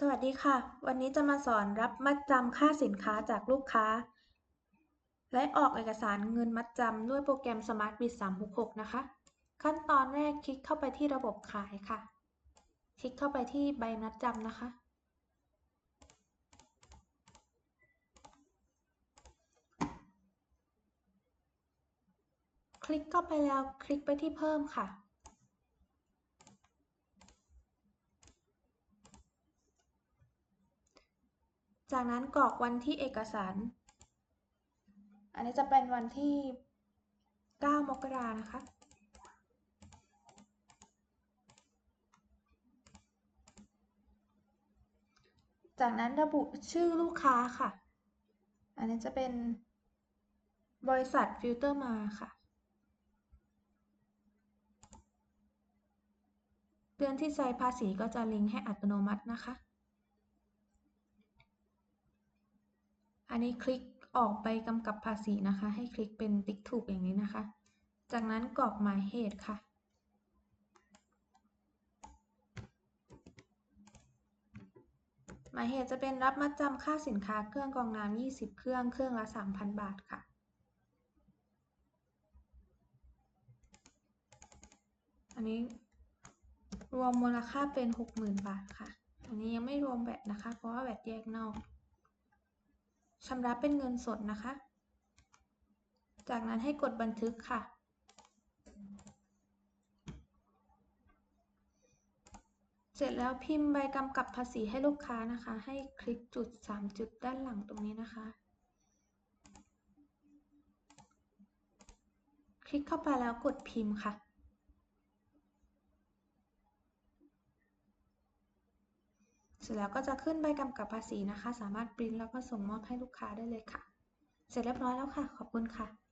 สวัสดีค่ะ วันนี้จะมาสอนรับมัดจำค่าสินค้าจากลูกค้า และออกเอกสารเงินมัดจำด้วยโปรแกรม SmartBiz 366 นะคะ ขั้นตอนแรกคลิกเข้าไปที่ระบบขายค่ะ คลิกเข้าไปที่ใบมัดจำนะคะ คลิกเข้าไปแล้วคลิกไปที่เพิ่มค่ะ จากนั้นกรอกวันที่เอกสาร อันนี้จะเป็นวันที่ 9 มกรานะคะ จากนั้นระบุชื่อลูกค้าค่ะ อันนี้จะเป็นบริษัทฟิลเตอร์มาค่ะ เดือนที่ใช้ภาษีก็จะลิงก์ให้อัตโนมัตินะคะ อันนี้คลิกออกไปกำกับภาษีนะคะ ให้คลิกเป็นติ๊กถูกอย่างนี้นะคะ จากนั้นกรอกหมายเหตุค่ะ หมายเหตุจะเป็นรับมัดจำค่าสินค้าเครื่องกรองน้ำ20 เครื่อง เครื่องละ 3,000 บาทค่ะอันนี้รวมมูลค่าเป็น 60,000 บาทค่ะ อันนี้ยังไม่รวมแวตนะคะ เพราะว่าแวตแยกนอก ชำระเป็นเงินสดนะคะ จากนั้นให้กดบันทึกค่ะ เสร็จแล้วพิมพ์ใบกำกับภาษีให้ลูกค้านะคะ ให้คลิกจุด 3 จุดด้านหลังตรงนี้นะคะ คลิกเข้าไปแล้วกดพิมพ์ค่ะ เสร็จแล้วก็จะขึ้นใบกำกับภาษีนะคะ สามารถปริ้นแล้วก็ส่งมอบให้ลูกค้าได้เลยค่ะ เสร็จเรียบร้อยแล้วค่ะ ขอบคุณค่ะ